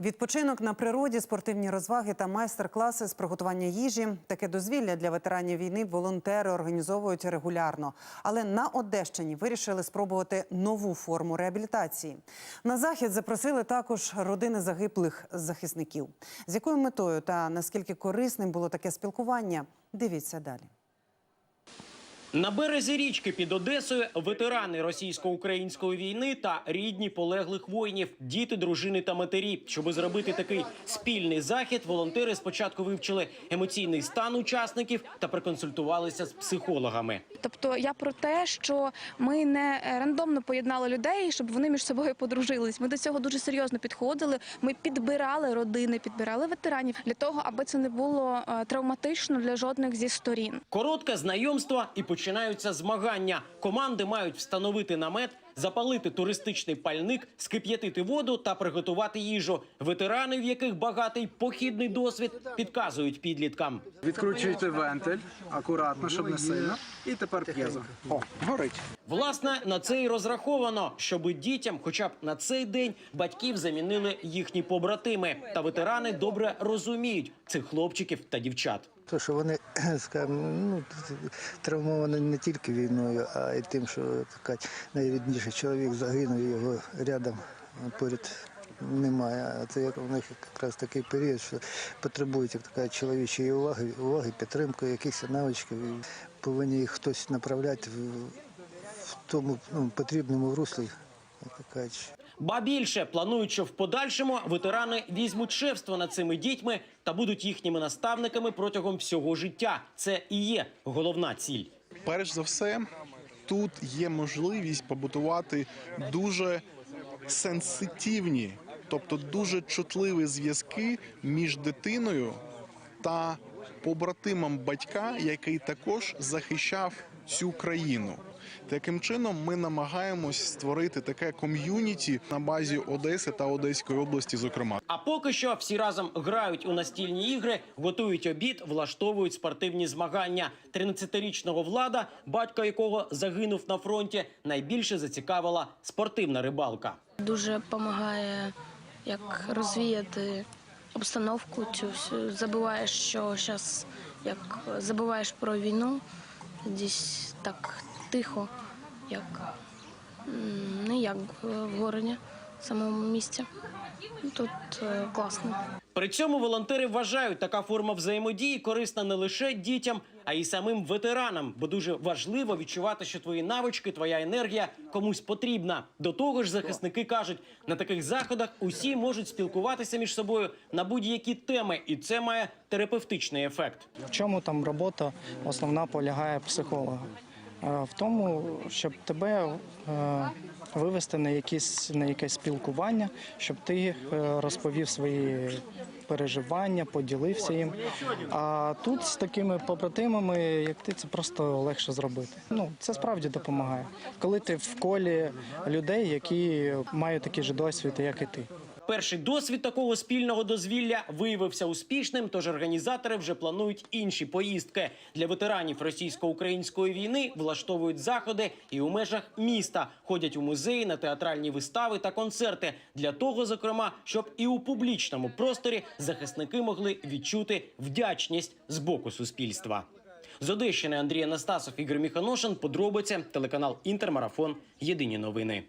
Відпочинок на природі, спортивні розваги та майстер-класи з приготування їжі. Таке дозвілля для ветеранів війни волонтери організовують регулярно. Але на Одещині вирішили спробувати нову форму реабілітації. На захід запросили також родини загиблих захисників. З якою метою та наскільки корисним було таке спілкування? Дивіться далі. На березі річки під Одесою ветерани російсько-української війни та рідні полеглих воїнів, діти, дружини та матері. Щоби зробити такий спільний захід, волонтери спочатку вивчили емоційний стан учасників та проконсультувалися з психологами. Тобто я про те, що ми не рандомно поєднали людей, щоб вони між собою подружились. Ми до цього дуже серйозно підходили. Ми підбирали родини, підбирали ветеранів для того, аби це не було е, травматично для жодних зі сторін. Коротке знайомство і починаються змагання. Команди мають встановити намет, запалити туристичний пальник, скип'ятити воду та приготувати їжу. Ветерани, в яких багатий похідний досвід, підказують підліткам. Відкручуєте вентиль акуратно, щоб не сильно. І тепер п'єзо. О, горить. Власне, на це і розраховано, щоби дітям, хоча б на цей день, батьків замінили їхні побратими. Та ветерани добре розуміють цих хлопчиків та дівчат. То, що вони, скажімо, ну, травмовані не тільки війною, а й тим, що така найрідніший чоловік загинув, його рядом поряд немає. А це як у них якраз такий період, що потребують як така чоловічої уваги, уваги, підтримки, якихось навичків. І повинні їх хтось направляти в, в тому ну, потрібному руслі. Ба більше планують, що в подальшому ветерани візьмуть шефство над цими дітьми та будуть їхніми наставниками протягом всього життя. Це і є головна ціль. перш за все, тут є можливість побутувати дуже сенситивні, тобто дуже чутливі зв'язки між дитиною та побратимом батька, який також захищав цю країну. Таким чином, ми намагаємось створити таке ком'юніті на базі Одеси та Одеської області, зокрема. А поки що всі разом грають у настільні ігри, готують обід, влаштовують спортивні змагання. 13-річного влада, батько якого загинув на фронті, найбільше зацікавила спортивна рибалка. Дуже допомагає як розвіяти обстановку цю всю. Забуваєш, що зараз як забуваєш про війну, десь так тихо, як не як в городі, самому місті. Тут е, класно. При цьому волонтери вважають, така форма взаємодії корисна не лише дітям, а й самим ветеранам, бо дуже важливо відчувати, що твої навички, твоя енергія комусь потрібна. До того ж, захисники кажуть, на таких заходах усі можуть спілкуватися між собою на будь-які теми, і це має терапевтичний ефект. В чому там робота основна полягає психолога? Е, В тому, щоб тебе е, вивести на якісь на якесь спілкування, щоб ти е, розповів свої переживання, поділився їм. А тут з такими побратимами, як ти, це просто легше зробити. Ну це справді допомагає, коли ти в колі людей, які мають такий же досвід, як і ти. Перший досвід такого спільного дозвілля виявився успішним, тож організатори вже планують інші поїздки. Для ветеранів російсько-української війни влаштовують заходи і у межах міста ходять у музеї, на театральні вистави та концерти. Для того, зокрема, щоб і у публічному просторі захисники могли відчути вдячність з боку суспільства. З Одещини Андрій Анастасов, Ігор Міханошин. Подробиці телеканал Інтермарафон. Єдині новини.